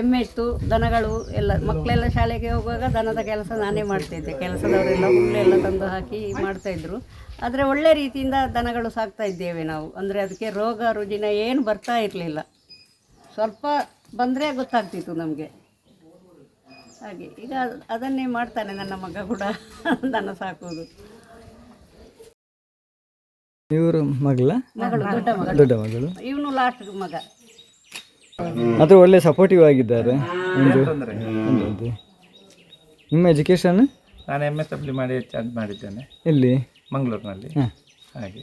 ಎಮ್ಮೆ ಇತ್ತು, ದನಗಳು ಎಲ್ಲ ಮಕ್ಕಳೆಲ್ಲ ಶಾಲೆಗೆ ಹೋಗುವಾಗ ದನದ ಕೆಲಸ ನಾನೇ ಮಾಡ್ತಿದ್ದೆ ಕೆಲಸದವರೆಲ್ಲ ಹುಲ್ಲೆಲ್ಲ ತಂದು ಹಾಕಿ ಮಾಡ್ತಾಯಿದ್ರು ಆದರೆ ಒಳ್ಳೆ ರೀತಿಯಿಂದ ದನಗಳು ಸಾಕ್ತಾ ಇದ್ದೇವೆ ನಾವು. ಅಂದರೆ ಅದಕ್ಕೆ ರೋಗ ರುಜಿನ ಏನು ಬರ್ತಾ ಇರಲಿಲ್ಲ. ಸ್ವಲ್ಪ ಬಂದರೆ ಗೊತ್ತಾಗ್ತಿತ್ತು ನಮಗೆ. ಹಾಗೆ ಈಗ ಅದನ್ನೇ ಮಾಡ್ತಾನೆ ನನ್ನ ಮಗ ಕೂಡ. ದನ ಸಾಕುವುದು ಇವರು ಮಗಳ? ಮಗಳು ದೊಡ್ಡ ಮಗಳು. ದೊಡ್ಡ ಮಗಳು. ಇವನು ಲಾಸ್ಟ್ ಮಗ. ಅದು ಒಳ್ಳೆ ಸಪೋರ್ಟಿವ್ ಆಗಿದ್ದಾರೆ. ಒಂದು ಒಂದು. ಒಂದು. ನಿಮ್ಮ ಎಜುಕೇಶನ್ ನಾನು ಎಂ ಎಸ್ ಡಬ್ಲ್ಯೂ ಮಾಡಿ ಚಾರ್ಜ್ ಮಾಡಿದ್ದೇನೆ. ಇಲ್ಲಿ ಮಂಗಳೂರಿನಲ್ಲಿ. ಹಾಂ. ಹಾಗೆ.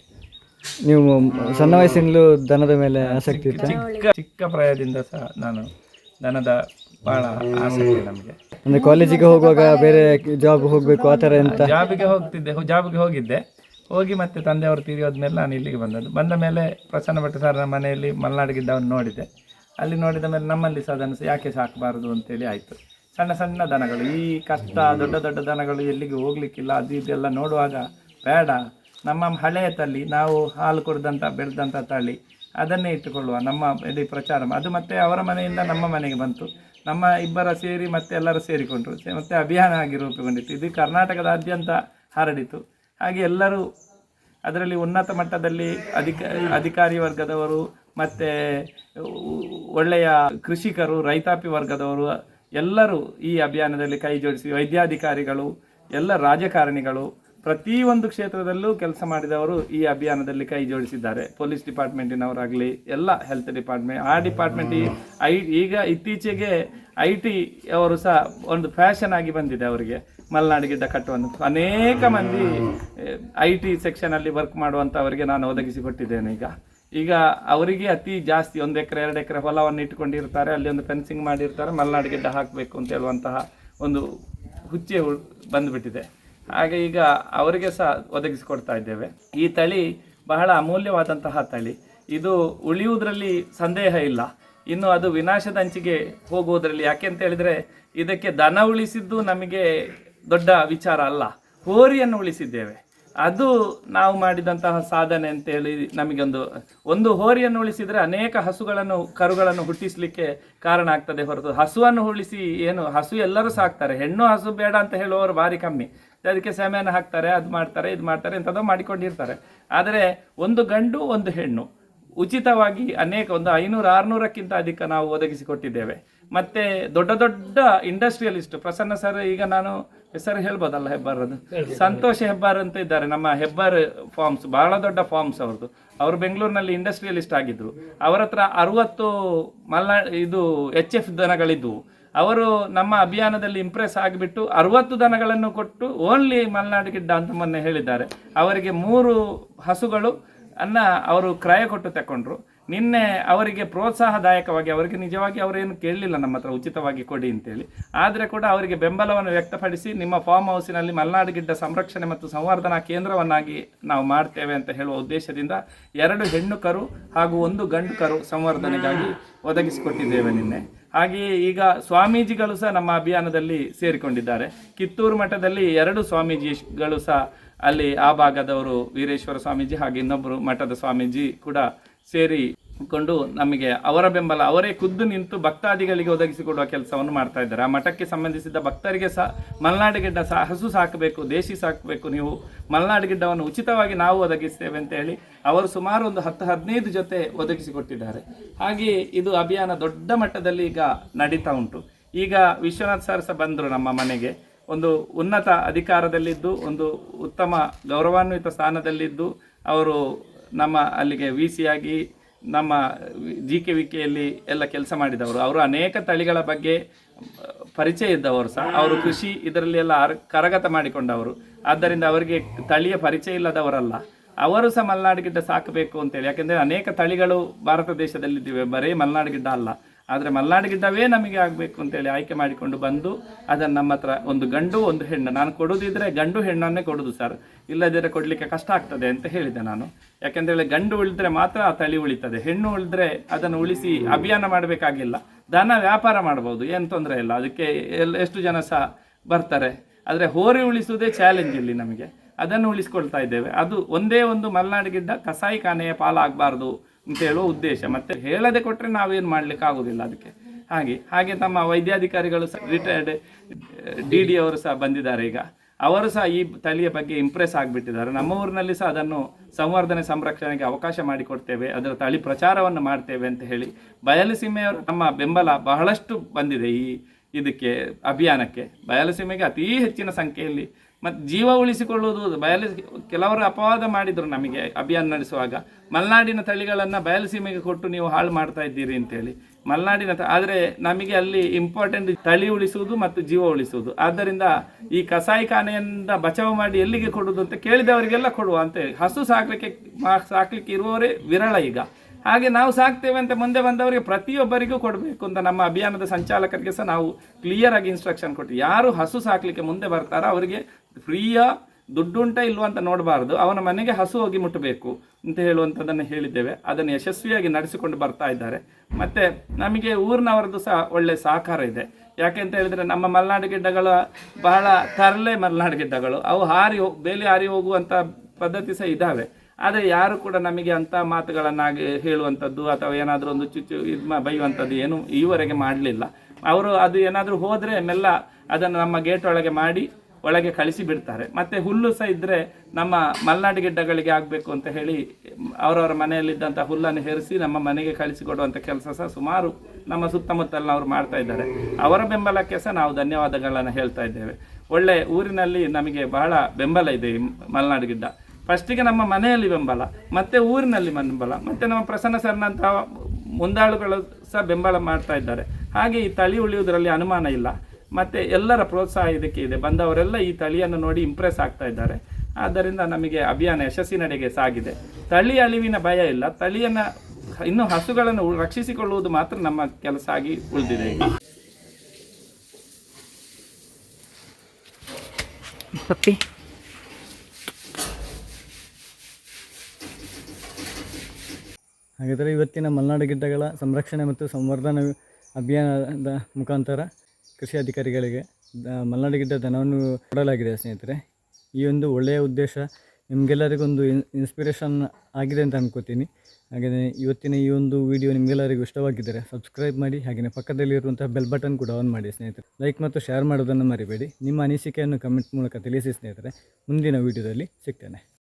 ನೀವು ಸಣ್ಣ ವಯಸ್ಸಿನಲ್ಲೂ ದನದ ಮೇಲೆ ಆಸಕ್ತಿ ಇತ್ತ? ಚಿಕ್ಕ ಚಿಕ್ಕ ಪ್ರಾಯದಿಂದ ಸಹ ನಾನು ದನದ ಬಹಳ ಆಸಕ್ತಿ ನಮಗೆ. ಅಂದ್ರೆ ಕಾಲೇಜಿಗೆ ಹೋಗುವಾಗ ಬೇರೆ ಜಾಬ್ ಹೋಗ್ಬೇಕು ಆ ತರ ಎಂತ? ಜಾಬಿಗೆ ಹೋಗ್ತಿದ್ದೆ ಜಾಬ್ಗೆ ಹೋಗಿದ್ದೆ. ಹೋಗಿ ಮತ್ತೆ ತಂದೆಯವರು ತೀರಿಯೋದ್ಮೇಲೆ ನಾನು ಇಲ್ಲಿಗೆ ಬಂದದ್ದು. ಬಂದ ಮೇಲೆ ಪ್ರಸನ್ನ ಭಟ್ ಸರ್ನ ಮನೆಯಲ್ಲಿ ಮಲ್ನಾಡಿಗಿದ್ದ ಗಿಡ್ಡವನ್ನು ನೋಡಿದೆ. ಅಲ್ಲಿ ನೋಡಿದ ಮೇಲೆ ನಮ್ಮಲ್ಲಿ ಸಹ ಸಹ ಯಾಕೆ ಸಾಕಬಾರದು ಅಂತೇಳಿ ಆಯಿತು. ಸಣ್ಣ ಸಣ್ಣ ದನಗಳು ಈ ಕಷ್ಟ ದೊಡ್ಡ ದೊಡ್ಡ ದನಗಳು ಎಲ್ಲಿಗೆ ಹೋಗ್ಲಿಕ್ಕಿಲ್ಲ ಅದು ಇದೆಲ್ಲ ನೋಡುವಾಗ ಬೇಡ. ನಮ್ಮ ಹಳೆಯ ತಳ್ಳಿ ನಾವು ಹಾಲು ಕುಡಿದಂಥ ಬೆಳೆದಂಥ ತಳ್ಳಿ ಅದನ್ನೇ ಇಟ್ಟುಕೊಳ್ಳುವ ನಮ್ಮ ಇದು ಪ್ರಚಾರ. ಅದು ಮತ್ತೆ ಅವರ ಮನೆಯಿಂದ ನಮ್ಮ ಮನೆಗೆ ಬಂತು. ನಮ್ಮ ಇಬ್ಬರ ಸೇರಿ ಮತ್ತೆ ಎಲ್ಲರೂ ಸೇರಿಕೊಂಡ್ರು. ಮತ್ತೆ ಅಭಿಯಾನ ಆಗಿ ರೂಪುಗೊಂಡಿತ್ತು. ಇದು ಕರ್ನಾಟಕದಾದ್ಯಂತ ಹರಡಿತು. ಹಾಗೆ ಎಲ್ಲರೂ ಅದರಲ್ಲಿ ಉನ್ನತ ಮಟ್ಟದಲ್ಲಿ ಅಧಿಕ, ಅಧಿಕಾರಿ ವರ್ಗದವರು ಮತ್ತು ಒಳ್ಳೆಯ ಕೃಷಿಕರು, ರೈತಾಪಿ ವರ್ಗದವರು ಎಲ್ಲರೂ ಈ ಅಭಿಯಾನದಲ್ಲಿ ಕೈ ಜೋಡಿಸಿ ವೈದ್ಯಾಧಿಕಾರಿಗಳು, ಎಲ್ಲ ರಾಜಕಾರಣಿಗಳು ಪ್ರತಿಯೊಂದು ಕ್ಷೇತ್ರದಲ್ಲೂ ಕೆಲಸ ಮಾಡಿದವರು ಈ ಅಭಿಯಾನದಲ್ಲಿ ಕೈ ಜೋಡಿಸಿದ್ದಾರೆ. ಪೊಲೀಸ್ ಡಿಪಾರ್ಟ್ಮೆಂಟಿನವರಾಗಲಿ, ಎಲ್ಲ ಹೆಲ್ತ್ ಡಿಪಾರ್ಟ್ಮೆಂಟ್, ಆ ಡಿಪಾರ್ಟ್ಮೆಂಟ್ ಐ, ಈಗ ಇತ್ತೀಚೆಗೆ ಐ ಟಿ ಅವರು ಸಹ ಒಂದು ಫ್ಯಾಷನ್ ಆಗಿ ಬಂದಿದೆ ಅವರಿಗೆ. ಮಲೆನಾಡು ಗಿಡ್ಡ ಕಟ್ಟುವಂಥ ಅನೇಕ ಮಂದಿ ಐ ಟಿ ಸೆಕ್ಷನಲ್ಲಿ ವರ್ಕ್ ಮಾಡುವಂಥವರಿಗೆ ನಾನು ಒದಗಿಸಿಕೊಟ್ಟಿದ್ದೇನೆ ಈಗ. ಈಗ ಅವರಿಗೆ ಅತಿ ಜಾಸ್ತಿ ಒಂದು ಎಕರೆ, ಎರಡು ಎಕರೆ ಹೊಲವನ್ನು ಇಟ್ಟುಕೊಂಡಿರ್ತಾರೆ ಅಲ್ಲಿ ಒಂದು ಫೆನ್ಸಿಂಗ್ ಮಾಡಿರ್ತಾರೆ, ಮಲೆನಾಡು ಗಿಡ್ಡ ಹಾಕಬೇಕು ಅಂತ ಹೇಳುವಂತಹ ಒಂದು ಹುಚ್ಚೆ ಬಂದ್ಬಿಟ್ಟಿದೆ. ಹಾಗೆ ಈಗ ಅವರಿಗೆ ಸಹ ಒದಗಿಸಿಕೊಡ್ತಾ ಇದ್ದೇವೆ. ಈ ತಳಿ ಬಹಳ ಅಮೂಲ್ಯವಾದಂತಹ ತಳಿ. ಇದು ಉಳಿಯುವುದರಲ್ಲಿ ಸಂದೇಹ ಇಲ್ಲ. ಇನ್ನು ಅದು ವಿನಾಶದ ಅಂಚಿಗೆ ಹೋಗುವುದರಲ್ಲಿ ಯಾಕೆ ಅಂತ ಹೇಳಿದ್ರೆ ಇದಕ್ಕೆ ದನ ಉಳಿಸಿದ್ದು ನಮಗೆ ದೊಡ್ಡ ವಿಚಾರ ಅಲ್ಲ. ಹೋರಿಯನ್ನು ಉಳಿಸಿದ್ದೇವೆ. ಅದು ನಾವು ಮಾಡಿದಂತಹ ಸಾಧನೆ ಅಂತೇಳಿ ನಮಗೊಂದು, ಒಂದು ಹೋರಿಯನ್ನು ಉಳಿಸಿದರೆ ಅನೇಕ ಹಸುಗಳನ್ನು, ಕರುಗಳನ್ನು ಹುಟ್ಟಿಸಲಿಕ್ಕೆ ಕಾರಣ ಆಗ್ತದೆ ಹೊರತು. ಹಸುವನ್ನು ಉಳಿಸಿ ಏನು, ಹಸು ಎಲ್ಲರೂ ಸಾಕ್ತಾರೆ. ಹೆಣ್ಣು ಹಸು ಬೇಡ ಅಂತ ಹೇಳುವವರು ಭಾರಿ ಕಮ್ಮಿ. ಅದಕ್ಕೆ ಸಮಯನ ಹಾಕ್ತಾರೆ ಅದು ಮಾಡ್ತಾರೆ ಇದು ಮಾಡ್ತಾರೆ ಇಂಥದ್ದು ಮಾಡಿಕೊಂಡಿರ್ತಾರೆ. ಆದರೆ ಒಂದು ಗಂಡು ಒಂದು ಹೆಣ್ಣು ಉಚಿತವಾಗಿ ಅನೇಕ ಒಂದು ಐನೂರು ಆರುನೂರಕ್ಕಿಂತ ಅಧಿಕ ನಾವು ಒದಗಿಸಿಕೊಟ್ಟಿದ್ದೇವೆ. ಮತ್ತೆ ದೊಡ್ಡ ದೊಡ್ಡ ಇಂಡಸ್ಟ್ರಿಯಲಿಸ್ಟ್ ಪ್ರಸನ್ನ ಸರ್ ಈಗ ನಾನು ಹೆಸರು ಹೇಳ್ಬೋದಲ್ಲ ಹೆಬ್ಬಾರದು ಸಂತೋಷ್ ಹೆಬ್ಬಾರ್ ಅಂತ ಇದ್ದಾರೆ ನಮ್ಮ ಹೆಬ್ಬಾರ್ ಫಾರ್ಮ್ಸ್ ಬಹಳ ದೊಡ್ಡ ಫಾರ್ಮ್ಸ್ ಅವ್ರದ್ದು. ಅವರು ಬೆಂಗಳೂರಿನಲ್ಲಿ ಇಂಡಸ್ಟ್ರಿಯಲಿಸ್ಟ್ ಆಗಿದ್ರು. ಅವರ ಹತ್ರ ಅರವತ್ತು ಮಲ್ನಾ ಇದು ಎಚ್ ಎಫ್ ದನಗಳಿದ್ವು. ಅವರು ನಮ್ಮ ಅಭಿಯಾನದಲ್ಲಿ ಇಂಪ್ರೆಸ್ ಆಗಿಬಿಟ್ಟು ಅರವತ್ತು ದನಗಳನ್ನು ಕೊಟ್ಟು ಓನ್ಲಿ ಮಲೆನಾಡು ಗಿಡ್ಡ ಅಂತ ಮೊನ್ನೆ ಹೇಳಿದ್ದಾರೆ. ಅವರಿಗೆ ಮೂರು ಹಸುಗಳು, ಅನ್ನ ಅವರು ಕ್ರಯ ಕೊಟ್ಟು ತಕೊಂಡ್ರು. ನಿನ್ನೆ ಅವರಿಗೆ ಪ್ರೋತ್ಸಾಹದಾಯಕವಾಗಿ, ಅವರಿಗೆ ನಿಜವಾಗಿ ಅವರೇನು ಕೇಳಲಿಲ್ಲ ನಮ್ಮ ಹತ್ರ, ಉಚಿತವಾಗಿ ಕೊಡಿ ಅಂತೇಳಿ. ಆದರೆ ಕೂಡ ಅವರಿಗೆ ಬೆಂಬಲವನ್ನು ವ್ಯಕ್ತಪಡಿಸಿ ನಿಮ್ಮ ಫಾರ್ಮ್ ಹೌಸಿನಲ್ಲಿ ಮಲೆನಾಡು ಗಿಡ್ಡ ಸಂರಕ್ಷಣೆ ಮತ್ತು ಸಂವರ್ಧನಾ ಕೇಂದ್ರವನ್ನಾಗಿ ನಾವು ಮಾಡ್ತೇವೆ ಅಂತ ಹೇಳುವ ಉದ್ದೇಶದಿಂದ ಎರಡು ಹೆಣ್ಣು ಕರು ಹಾಗೂ ಒಂದು ಗಂಡು ಕರು ಸಂವರ್ಧನೆಗಾಗಿ ಒದಗಿಸಿಕೊಟ್ಟಿದ್ದೇವೆ ನಿನ್ನೆ. ಹಾಗೆಯೇ ಈಗ ಸ್ವಾಮೀಜಿಗಳು ಸಹ ನಮ್ಮ ಅಭಿಯಾನದಲ್ಲಿ ಸೇರಿಕೊಂಡಿದ್ದಾರೆ. ಕಿತ್ತೂರು ಮಠದಲ್ಲಿ ಎರಡು ಸ್ವಾಮೀಜಿಗಳು ಸಹ ಅಲ್ಲಿ ಆ ಭಾಗದವರು ವೀರೇಶ್ವರ ಸ್ವಾಮೀಜಿ ಹಾಗೆ ಇನ್ನೊಬ್ಬರು ಮಠದ ಸ್ವಾಮೀಜಿ ಕೂಡ ಸೇರಿಕೊಂಡು ನಮಗೆ ಅವರ ಬೆಂಬಲ, ಅವರೇ ಖುದ್ದು ನಿಂತು ಭಕ್ತಾದಿಗಳಿಗೆ ಒದಗಿಸಿಕೊಡುವ ಕೆಲಸವನ್ನು ಮಾಡ್ತಾ ಇದ್ದಾರೆ. ಆ ಮಠಕ್ಕೆ ಸಂಬಂಧಿಸಿದ ಭಕ್ತರಿಗೆ ಸಹ, ಮಲೆನಾಡು ಗಿಡ್ಡ ಸಹ ಹಸು ಸಾಕಬೇಕು, ದೇಶಿ ಸಾಕಬೇಕು. ನೀವು ಮಲೆನಾಡು ಗಿಡ್ಡವನ್ನು ಉಚಿತವಾಗಿ ನಾವು ಒದಗಿಸ್ತೇವೆ ಅಂತ ಹೇಳಿ ಅವರು ಸುಮಾರು ಒಂದು ಹತ್ತು ಹದಿನೈದು ಜೊತೆ ಒದಗಿಸಿಕೊಟ್ಟಿದ್ದಾರೆ. ಹಾಗೆಯೇ ಇದು ಅಭಿಯಾನ ದೊಡ್ಡ ಮಟ್ಟದಲ್ಲಿ ಈಗ ನಡೀತಾ ಉಂಟು. ಈಗ ವಿಶ್ವನಾಥ್ ಸರ್ ಸಹ ಬಂದರು ನಮ್ಮ ಮನೆಗೆ. ಒಂದು ಉನ್ನತ ಅಧಿಕಾರದಲ್ಲಿದ್ದು, ಒಂದು ಉತ್ತಮ ಗೌರವಾನ್ವಿತ ಸ್ಥಾನದಲ್ಲಿದ್ದು, ಅವರು ನಮ್ಮ ಅಲ್ಲಿಗೆ ವಿ ಸಿಯಾಗಿ ನಮ್ಮ ಜಿ ಕೆ ವಿ ಕೆಯಲ್ಲಿ ಎಲ್ಲ ಕೆಲಸ ಮಾಡಿದವರು. ಅವರು ಅನೇಕ ತಳಿಗಳ ಬಗ್ಗೆ, ಪರಿಚಯ ಇದ್ದವರು ಸಹ. ಅವರು ಕೃಷಿ ಇದರಲ್ಲಿ ಎಲ್ಲ ಕರಗತ ಮಾಡಿಕೊಂಡವರು. ಆದ್ದರಿಂದ ಅವರಿಗೆ ತಳಿಯ ಪರಿಚಯ ಇಲ್ಲದವರಲ್ಲ. ಅವರು ಸಹ ಮಲೆನಾಡು ಗಿಡ್ಡ ಸಾಕಬೇಕು ಅಂತೇಳಿ. ಯಾಕೆಂದರೆ ಅನೇಕ ತಳಿಗಳು ಭಾರತ ದೇಶದಲ್ಲಿದ್ದೀವಿ. ಬರೀ ಮಲೆನಾಡು ಗಿಡ್ಡ ಅಲ್ಲ. ಆದರೆ ಮಲ್ನಾಡು ಗಿಡ್ಡವೇ ನಮಗೆ ಆಗಬೇಕು ಅಂತೇಳಿ ಆಯ್ಕೆ ಮಾಡಿಕೊಂಡು ಬಂದು ಅದನ್ನು ನಮ್ಮ ಹತ್ರ ಒಂದು ಗಂಡು, ಒಂದು ಹೆಣ್ಣು. ನಾನು ಕೊಡೋದಿದ್ರೆ ಗಂಡು ಹೆಣ್ಣನ್ನೇ ಕೊಡೋದು ಸರ್. ಇಲ್ಲದಿದ್ದರೆ ಕೊಡಲಿಕ್ಕೆ ಕಷ್ಟ ಆಗ್ತದೆ ಅಂತ ಹೇಳಿದೆ ನಾನು. ಯಾಕೆಂದೇಳಿ ಗಂಡು ಉಳಿದ್ರೆ ಮಾತ್ರ ಆ ತಳಿ ಉಳಿತದೆ. ಹೆಣ್ಣು ಉಳಿದ್ರೆ ಅದನ್ನು ಉಳಿಸಿ ಅಭಿಯಾನ ಮಾಡಬೇಕಾಗಿಲ್ಲ. ದನ ವ್ಯಾಪಾರ ಮಾಡ್ಬೋದು, ಏನು ತೊಂದರೆ ಇಲ್ಲ. ಅದಕ್ಕೆ ಎಲ್ಲ ಎಷ್ಟು ಜನ ಸಹ ಬರ್ತಾರೆ. ಆದರೆ ಹೋರಿ ಉಳಿಸುವುದೇ ಚಾಲೆಂಜ್ ಇಲ್ಲಿ ನಮಗೆ. ಅದನ್ನು ಉಳಿಸ್ಕೊಳ್ತಾ ಇದ್ದೇವೆ. ಅದು ಒಂದೇ ಒಂದು ಮಲೆನಾಡು ಗಿಡ್ಡ ಕಸಾಯಿಖಾನೆಯ ಪಾಲಾಗಬಾರ್ದು ಅಂತ ಹೇಳುವ ಉದ್ದೇಶ. ಮತ್ತೆ ಹೇಳದೆ ಕೊಟ್ಟರೆ ನಾವೇನು ಮಾಡ್ಲಿಕ್ಕೆ ಆಗೋದಿಲ್ಲ ಅದಕ್ಕೆ. ಹಾಗೆ ಹಾಗೆ ತಮ್ಮ ವೈದ್ಯಾಧಿಕಾರಿಗಳು ಸಹ ರಿಟೈರ್ಡ್ ಡಿ ಡಿ ಅವರು ಸಹ ಬಂದಿದ್ದಾರೆ ಈಗ. ಅವರು ಸಹ ಈ ತಳಿಯ ಬಗ್ಗೆ ಇಂಪ್ರೆಸ್ ಆಗಿಬಿಟ್ಟಿದ್ದಾರೆ. ನಮ್ಮ ಊರಿನಲ್ಲಿ ಸಹ ಅದನ್ನು ಸಂವರ್ಧನೆ ಸಂರಕ್ಷಣೆಗೆ ಅವಕಾಶ ಮಾಡಿಕೊಡ್ತೇವೆ. ಅದರ ತಳಿ ಪ್ರಚಾರವನ್ನು ಮಾಡ್ತೇವೆ ಅಂತ ಹೇಳಿ ಬಯಲುಸೀಮೆಯವರು ನಮ್ಮ ಬೆಂಬಲ ಬಹಳಷ್ಟು ಬಂದಿದೆ ಈ ಇದಕ್ಕೆ, ಅಭಿಯಾನಕ್ಕೆ. ಬಯಲುಸೀಮೆಗೆ ಅತೀ ಹೆಚ್ಚಿನ ಸಂಖ್ಯೆಯಲ್ಲಿ ಮತ್ತು ಜೀವ ಉಳಿಸಿಕೊಳ್ಳುವುದು ಬಯಲು ಕೆಲವರು ಅಪವಾದ ಮಾಡಿದರು ನಮಗೆ ಅಭಿಯಾನ ನಡೆಸುವಾಗ. ಮಲೆನಾಡಿನ ತಳಿಗಳನ್ನು ಬಯಲುಸೀಮೆಗೆ ಕೊಟ್ಟು ನೀವು ಹಾಳು ಮಾಡ್ತಾ ಇದ್ದೀರಿ ಅಂತೇಳಿ. ಮಲೆನಾಡಿನ ಆದರೆ ನಮಗೆ ಅಲ್ಲಿ ಇಂಪಾರ್ಟೆಂಟ್ ತಳಿ ಉಳಿಸುವುದು ಮತ್ತು ಜೀವ ಉಳಿಸುವುದು. ಆದ್ದರಿಂದ ಈ ಕಸಾಯಿಖಾನೆಯಿಂದ ಬಚಾವು ಮಾಡಿ ಎಲ್ಲಿಗೆ ಕೊಡುವುದು ಅಂತ ಕೇಳಿದವರಿಗೆಲ್ಲ ಕೊಡುವ ಅಂತೇಳಿ ಹಸು ಸಾಕಲಿಕ್ಕೆ ಸಾಕಲಿಕ್ಕೆ ಸಾಕ್ಲಿಕ್ಕೆ ಇರುವವರೇ ವಿರಳ ಈಗ. ಹಾಗೆ ನಾವು ಸಾಕ್ತೇವೆ ಅಂತ ಮುಂದೆ ಬಂದವರಿಗೆ ಪ್ರತಿಯೊಬ್ಬರಿಗೂ ಕೊಡಬೇಕು ಅಂತ ನಮ್ಮ ಅಭಿಯಾನದ ಸಂಚಾಲಕರಿಗೆ ಸಹ ನಾವು ಕ್ಲಿಯರ್ ಆಗಿ ಇನ್ಸ್ಟ್ರಕ್ಷನ್ ಕೊಟ್ಟು. ಯಾರು ಹಸು ಸಾಕಲಿಕ್ಕೆ ಮುಂದೆ ಬರ್ತಾರೋ ಅವರಿಗೆ ಫ್ರೀಯ ದುಡ್ಡುಂಟ ಇಲ್ವಾ ಅಂತ ನೋಡಬಾರ್ದು, ಅವನ ಮನೆಗೆ ಹಸು ಹೋಗಿ ಮುಟ್ಟಬೇಕು ಅಂತ ಹೇಳುವಂಥದ್ದನ್ನು ಹೇಳಿದ್ದೇವೆ. ಅದನ್ನು ಯಶಸ್ವಿಯಾಗಿ ನಡೆಸಿಕೊಂಡು ಬರ್ತಾ ಇದ್ದಾರೆ. ಮತ್ತು ನಮಗೆ ಊರಿನವರದ್ದು ಸಹ ಒಳ್ಳೆ ಸಹಕಾರ ಇದೆ. ಯಾಕೆ ಅಂತ ಹೇಳಿದರೆ ನಮ್ಮ ಮಲೆನಾಡು ಗಿಡ್ಡಗಳು ಬಹಳ ತರಲೆ ಮಲೆನಾಡು ಗಿಡ್ಡಗಳು. ಅವು ಹಾರಿ ಬೇಲಿ ಹಾರಿ ಹೋಗುವಂಥ ಪದ್ಧತಿ ಸಹ ಇದ್ದಾವೆ. ಆದರೆ ಯಾರು ಕೂಡ ನಮಗೆ ಅಂಥ ಮಾತುಗಳನ್ನಾಗಿ ಹೇಳುವಂಥದ್ದು ಅಥವಾ ಏನಾದರೂ ಒಂದು ಚುಚ್ಚು ಇದು ಬೈಯುವಂಥದ್ದು ಏನು ಈವರೆಗೆ ಮಾಡಲಿಲ್ಲ. ಅವರು ಅದು ಏನಾದರೂ ಹೋದರೆ ಮೆಲ್ಲ ಅದನ್ನು ನಮ್ಮ ಗೇಟ್ ಒಳಗೆ ಮಾಡಿ ಒಳಗೆ ಕಳಿಸಿ ಬಿಡ್ತಾರೆ. ಮತ್ತು ಹುಲ್ಲು ಸಹ ಇದ್ದರೆ ನಮ್ಮ ಮಲ್ನಾಡು ಗಿಡ್ಡಗಳಿಗೆ ಆಗಬೇಕು ಅಂತ ಹೇಳಿ ಅವರವರ ಮನೆಯಲ್ಲಿದ್ದಂಥ ಹುಲ್ಲನ್ನು ಹೆರಿಸಿ ನಮ್ಮ ಮನೆಗೆ ಕಳಿಸಿ ಕಳಿಸಿಕೊಡುವಂಥ ಕೆಲಸ ಸಹ ಸುಮಾರು ನಮ್ಮ ಸುತ್ತಮುತ್ತಲಿನ ಅವರು ಮಾಡ್ತಾ ಇದ್ದಾರೆ. ಅವರ ಬೆಂಬಲಕ್ಕೆ ಸಹ ನಾವು ಧನ್ಯವಾದಗಳನ್ನು ಹೇಳ್ತಾ ಇದ್ದೇವೆ. ಒಳ್ಳೆ ಊರಿನಲ್ಲಿ ನಮಗೆ ಬಹಳ ಬೆಂಬಲ ಇದೆ ಈ ಮಲೆನಾಡು ಗಿಡ್ಡ ಫಸ್ಟಿಗೆ ನಮ್ಮ ಮನೆಯಲ್ಲಿ ಬೆಂಬಲ, ಮತ್ತೆ ಊರಿನಲ್ಲಿ ಬೆಂಬಲ, ಮತ್ತೆ ನಮ್ಮ ಪ್ರಸನ್ನ ಸರ್ನಂತಹ ಮುಂದಾಳುಗಳು ಸಹ ಬೆಂಬಲ ಮಾಡ್ತಾ ಇದ್ದಾರೆ. ಹಾಗೆ ಈ ತಳಿ ಉಳಿಯುವುದರಲ್ಲಿ ಅನುಮಾನ ಇಲ್ಲ. ಮತ್ತೆ ಎಲ್ಲರ ಪ್ರೋತ್ಸಾಹ ಇದಕ್ಕೆ ಇದೆ. ಬಂದವರೆಲ್ಲ ಈ ತಳಿಯನ್ನು ನೋಡಿ ಇಂಪ್ರೆಸ್ ಆಗ್ತಾ ಇದ್ದಾರೆ. ಆದ್ದರಿಂದ ನಮಗೆ ಅಭಿಯಾನ ಯಶಸ್ಸಿನಡೆಗೆ ಸಾಗಿದೆ. ತಳಿ ಅಳಿವಿನ ಭಯ ಇಲ್ಲ. ತಳಿಯನ್ನು ಇನ್ನು ಹಸುಗಳನ್ನು ರಕ್ಷಿಸಿಕೊಳ್ಳುವುದು ಮಾತ್ರ ನಮ್ಮ ಕೆಲಸ ಆಗಿ ಉಳಿದಿದೆ ಪಪ್ಪಿ. ಹಾಗಾದರೆ ಇವತ್ತಿನ ಮಲೆನಾಡು ಗಿಡ್ಡಗಳ ಸಂರಕ್ಷಣೆ ಮತ್ತು ಸಂವರ್ಧನ ಅಭಿಯಾನದ ಮುಖಾಂತರ ಕೃಷಿ ಅಧಿಕಾರಿಗಳಿಗೆ ಮಲೆನಾಡು ಗಿಡ್ಡ ದನವನ್ನು ಕೊಡಲಾಗಿದೆ ಸ್ನೇಹಿತರೆ. ಈ ಒಂದು ಒಳ್ಳೆಯ ಉದ್ದೇಶ ನಿಮಗೆಲ್ಲರಿಗೊಂದು ಒಂದು ಇನ್ಸ್ಪಿರೇಷನ್ ಆಗಿದೆ ಅಂತ ಅಂದ್ಕೋತೀನಿ ಹಾಗೆಯೇ ಇವತ್ತಿನ ಈ ಒಂದು ವಿಡಿಯೋ ನಿಮಗೆಲ್ಲರಿಗೂ ಇಷ್ಟವಾಗಿದ್ದರೆ ಸಬ್ಸ್ಕ್ರೈಬ್ ಮಾಡಿ ಹಾಗೆಯೇ ಪಕ್ಕದಲ್ಲಿರುವಂತಹ ಬೆಲ್ ಬಟನ್ ಕೂಡ ಆನ್ ಮಾಡಿ ಸ್ನೇಹಿತರೆ. ಲೈಕ್ ಮತ್ತು ಶೇರ್ ಮಾಡೋದನ್ನು ಮರಿಬೇಡಿ. ನಿಮ್ಮ ಅನಿಸಿಕೆಯನ್ನು ಕಮೆಂಟ್ ಮೂಲಕ ತಿಳಿಸಿ ಸ್ನೇಹಿತರೆ. ಮುಂದಿನ ವಿಡಿಯೋದಲ್ಲಿ ಸಿಗ್ತೇನೆ.